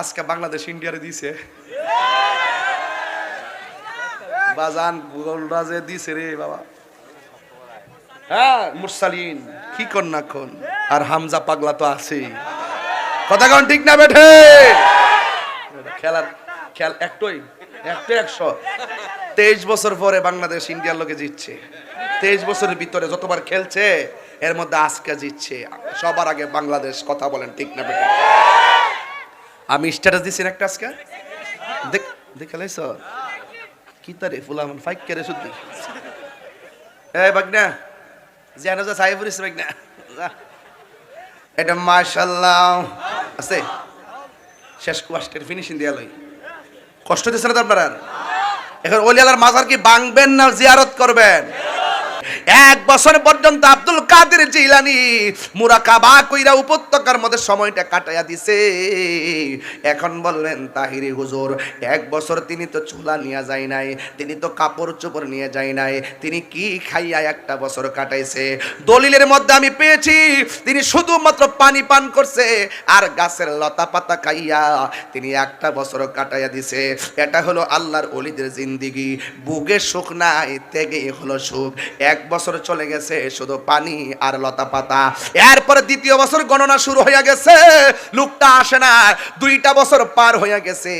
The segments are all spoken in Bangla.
আজকে বাংলাদেশ ইন্ডিয়ারে দিছে। বাজান গোলরা যে দিছে রে বাবা। হ্যাঁ মুরসালিন, কি কর না কোন আর হামজা পাগলা তো আছেই কথা কোন ঠিক না বেঠে? খেলার খেল একটাই একটা একশো। তেইশ বছর পরে বাংলাদেশ ইন্ডিয়ার লোকে জিতছে। তেইশ বছরের ভিতরে যতবার খেলছে, এর মধ্যে আজকে জিতছে। সবার আগে বাংলাদেশ কথা বলেন ঠিক না বেঠে? আমি স্ট্যাটাস দিছি একটা আজকে। দেখ, দেখে লাইছ? কি তারে ফুলামন ফাইক কেড়ে শুদ্ধি? এই বাগনা, যেন যা সাহেব পড়িস বাগনা এটা মাশাল্লাহ আছে। শেষ কোয়াস্টের ফিনিশিং দিয়া লই। কষ্ট দিচ্ছে না তো আপনার? এখন অলিয়ালার মাজার কি ভাঙবেন না জিয়ারত করবেন? এক বছর পর্যন্ত আব্দুল কাদের জিলানি মুরাকাবা কইরা উপত্যকার মধ্যে সময়টা কাটাইয়া দিছে। এখন বললেন, তাহিরি হুজুর, এক বছর তিনি তো চুলা নিয়ে যায় নাই, তিনি তো কাপড় চোপড় নিয়ে যায় নাই, তিনি কি খাইয়া একটা বছর কাটাইছে? দলিলের মধ্যে আমি পেয়েছি, তিনি শুধুমাত্র পানি পান করছে আর গাছের লতা পাতা খাইয়া তিনি একটা বছর কাটাইয়া দিছে। এটা হলো আল্লাহর অলিদের জিন্দিগি। বুকে সুখ নাই তেগে হলো সুখ। এক বছর চলে গেছে, শুধু পানি আর লতা পাতা। এরপরে দ্বিতীয় বছর গণনা শুরু হয়ে গেছে। লোকটা আসে না। দুইটা বছর পার হয়ে গেছে।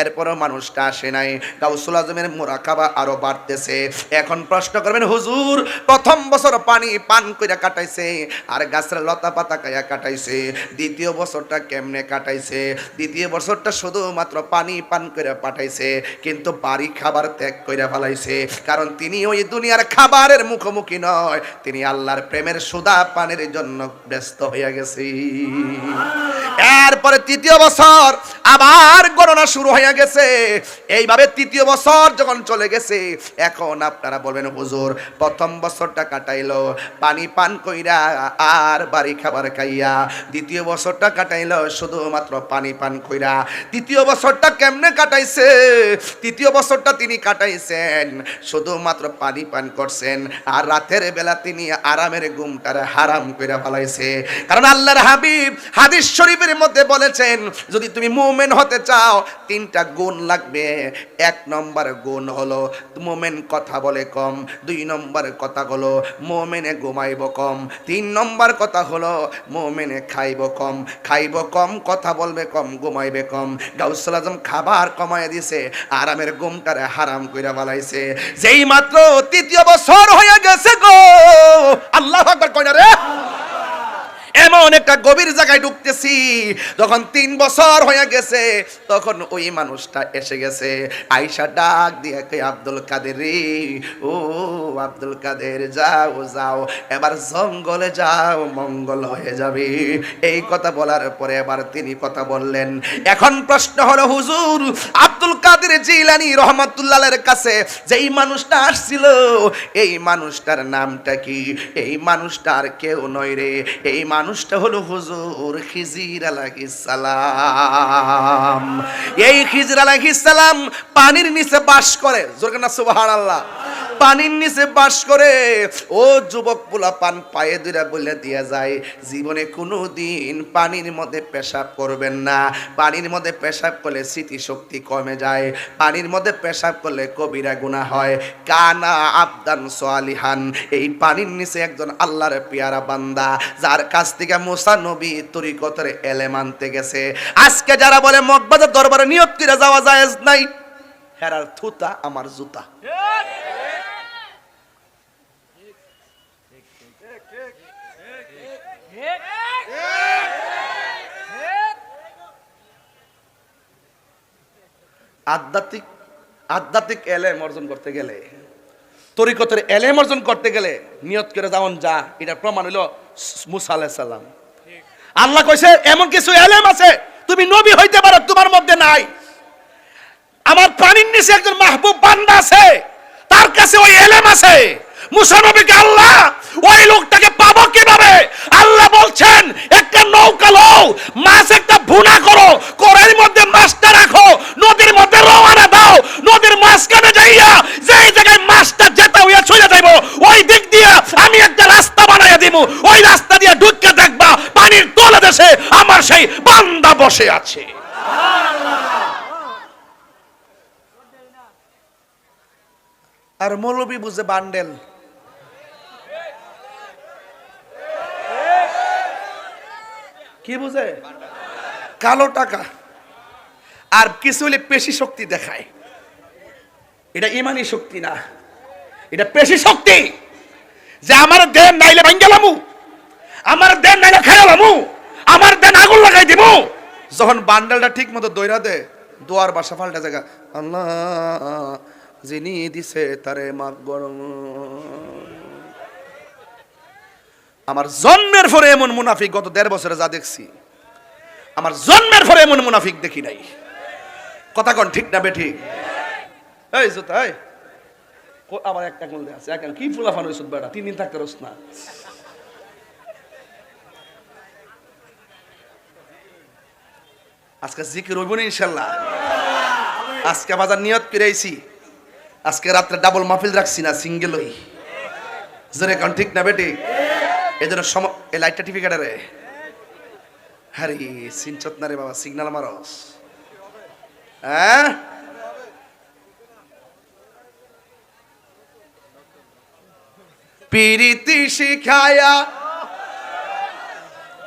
এরপরও মানুষটা আসে নাই। গাউসুল আজমের মোরাকাবা আরও বাড়তেছে। এখন প্রশ্ন করবেন, হুজুর, প্রথম বছর পানি পান কইরা কাটাইছে আর গাছের লতা পাতা কাইয়া কাটাইছে। দ্বিতীয় বছরটা কেমনে কাটাইছে? দ্বিতীয় বছরটা শুধুমাত্র পানি পান করে পাঠাইছে, কিন্তু বাড়ি খাবার ত্যাগ করে ফেলাইছে। কারণ তিনি ওই দুনিয়ার খাবারের মুখোমুখি নয়। তিনি আল্লাহর প্রেমের সুদা পানের জন্য ব্যস্ত হইয়া গেছে। এরপরে তৃতীয় বছর আবার গণনা শুরু হয়ে গেছে। এইভাবে তৃতীয় বছর যখন চলে গেছে, এখন আপনারা বলবেন, হুজুর, প্রথম বছরটা কাটাইলো, পানি পান কইরা আর বাড়ি খাবার খাইয়া। দ্বিতীয় বছরটা কাটাইলো, শুধুমাত্র পানি পান কইরা। তৃতীয় বছরটা কেমনে কাটাইছে? তৃতীয় বছরটা তিনি কাটাইছেন, শুধুমাত্র পানি পান করছেন। আর রাতের বেলা তিনি আরামের ঘুমটারে হারাম কইরা ফেলাইছে। কারণ আল্লাহর হাবিব হাদিস শরীফের মধ্যে বলেছেন, যদি তুমি মুমেন হতে চাও, তিনটা গুণ লাগবে। এক নম্বর গুণ হলো, মোমেন কথা বলে কম। দুই নম্বর কথা হলো, মোমেনে ঘুমাইব কম। তিন নম্বর কথা হলো, মোমেনে খাইব কম। খাইব কম, কথা বলবে কম, ঘুমাইবে কম। গাউসুল আজম খাবার কমায় দিছে, আরামের ঘুমটারে হারাম কইরা বালাইছে যেই মাত্র তৃতীয় বছর হয়ে গেছে গো, আল্লাহ আকবার কইনা রে? এমন একটা গভীর জায়গায় ঢুকতেছি, যখন তিন বছর হয়ে গেছে, তখন ওই মানুষটা এসে গেছে। আইসা ডাক দিয়ে আব্দুল কাদের ও, আব্দুল কাদের, যাও যাও, এবার জঙ্গলে যাও, মঙ্গল হয়ে যাবে। এই কথা বলার পরে এবার তিনি কথা বললেন। এখন প্রশ্ন হলো, হুজুর আব্দুল কাদের জিলানি রহমাতুল্লাহের কাছে, যেই মানুষটা আসছিল, এই মানুষটার নামটা কি? এই মানুষটা আর কেউ নয় রে, এই মানুষটা হলো হুজুর খিজির সালাম। এই খিজির সালাম পানির নিচে বাস করে জোরকানা সুবাহ সুবহানাল্লাহ। পানির নিচে বাস করে, ও যুবক পোলা পান পায়ে দুইরা বলে দিয়া যায়, জীবনে কোনো দিন পানির মধ্যে পেশাব করবেন না। পানির মধ্যে পেশাব করলে স্মৃতিশক্তি কমে যায়, পানির মধ্যে পেশাব করলে কবিরা গুণা হয়। কানা আবদান সোয়ালিহান, এই পানির নিচে একজন আল্লাহর পেয়ারা বান্দা, যার কাছ থেকে মুসা নবী তরিকতের এলে মানতে গেছে। আজকে যারা বলে মগবাজার দরবারে নিয়ত করে যাওয়া যায় নাই, হেরার থুতা আমার জুতা। আধ্যাত্মিক আধ্যাত্মিক এলেম অর্জন করতে গেলে, তরিকতের এলেম অর্জন করতে গেলে নিয়ত করে যেমন যা এটা প্রমাণ হইল মুসা সালাম। আল্লাহ কইছে, এমন কিছু এলেম আছে, তুমি নবী হইতে পারো, তোমার মধ্যে নাই। আমার পানির নিচে একজন মাহবুব বান্দা আছে, তার কাছে ওই এলেম আছে। মুসা নবীকে আল্লাহ ওই লোকটাকে ওই রাস্তা দিয়ে ঢুকতে দেখবা, পানির তোলা দেশে আমার সেই বান্দা বসে আছে। আর মৌলবী বুঝে বান্ডেল। কি বুঝে? কালো টাকা। আর কিছু হলে পেশি শক্তি দেখায়। এটা ইমানি শক্তি না। এটা পেশি শক্তি। যে আমার দেন নাইলে ভাঙ্গে আমার দেন আগুন লাগাই দিব যখন বান্ডেলটা ঠিক মতো দইরা দে, দোয়ার বাসা ফাল্টা জায়গা। আল্লাহ, যিনি দিছে তারে মাফ গরম আমার জন্মের পরে এমন মুনাফিক গত দেড় বছরে যা দেখছি, আমার জন্মের পরে এমন মুনাফিক দেখি নাই। কথা কন ঠিক না বেঠিক? এই জোতা, এই। কো- আবার একটা কোন আছে। এখন কি ফুলাফান হইছ বেটা? তিন দিন থাকতে রস না। আজকে জিকির হইব না ইনশাল্লাহ। আজকে বাজার নিয়ত করেছি আজকে রাত্রে ডাবল মাহফিল রাখছি না সিঙ্গেলই জোরে কন, ঠিক না বেটি? এই জন্য সম এই লাইটটা টিভি কাটে রে। হ্যাঁ রে সিনচত না রে বাবা সিগনাল মারস। হ্যাঁ? পিরিতি শিখায়া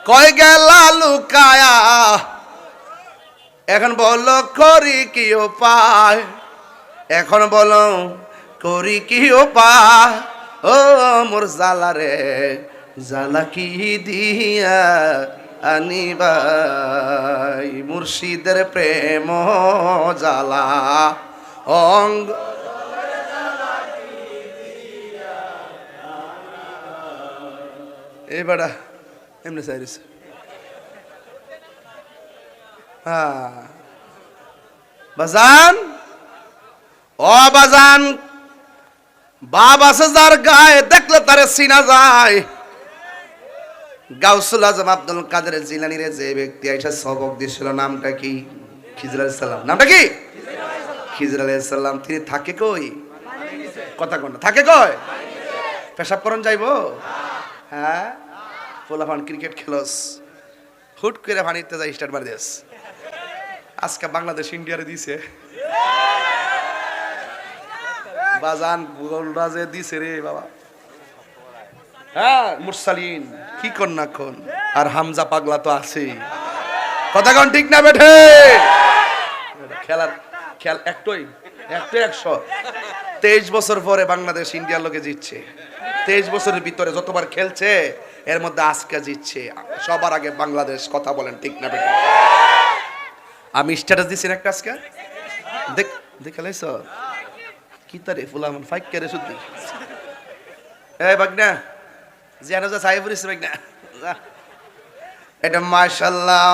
কয় গেলা লুকায়া? এখন বলো, করি কি উপায়? এখন বলো, করি কি উপায়? ও মোর জালা রে জালা কি দিয়া আনিবাই? মুর্শিদের প্রেম জালা অঙ্গ এই বেড়া, এমনি চাইরিস হ্যাঁ। বাজান? ও বাজান, বাপ আছে যার গায়ে, দেখলে তারে চিনা যায়। গাউসুল আজম আব্দুল কাদের জিলানিরে যে ব্যক্তি আইসা সবক দিয়েছিল, নামটা কি? খিজর সালাম। নামটা কি? খিজর সালাম। তিনি থাকে কই? কথা কোন থাকে কই? পেশাব করন যাইবো? হ্যাঁ? পোলাপান ক্রিকেট খেলস। হুট করে পানিতে যাই, স্টার্ট মারি দিস আজকে বাংলাদেশ ইন্ডিয়ারে দিছে। বাজান গোলটা যে দিছে রে বাবা। হ্যাঁ মুরসালিন, কি কর না কোন আর হামজা পাগলা তো আছে। কথা ঠিক না বেঠে? খেলার খেল একটাই একটাই একশো। তেইশ বছর পরে বাংলাদেশ ইন্ডিয়ার লোকে জিতছে। তেইশ বছরের ভিতরে যতবার খেলছে, এর মধ্যে আজকে জিতছে। সবার আগে বাংলাদেশ, কথা বলেন ঠিক না বেঠে? আমি স্ট্যাটাস দিছি না একটা আজকে দেখ, দেখে লাইছ? কি তারে ফুলামন ফাইক কেরে শুদ্ধি? এই বাগনা, জিয়ানো যা সাহেব বাগনা। এটা মাশাল্লাহ।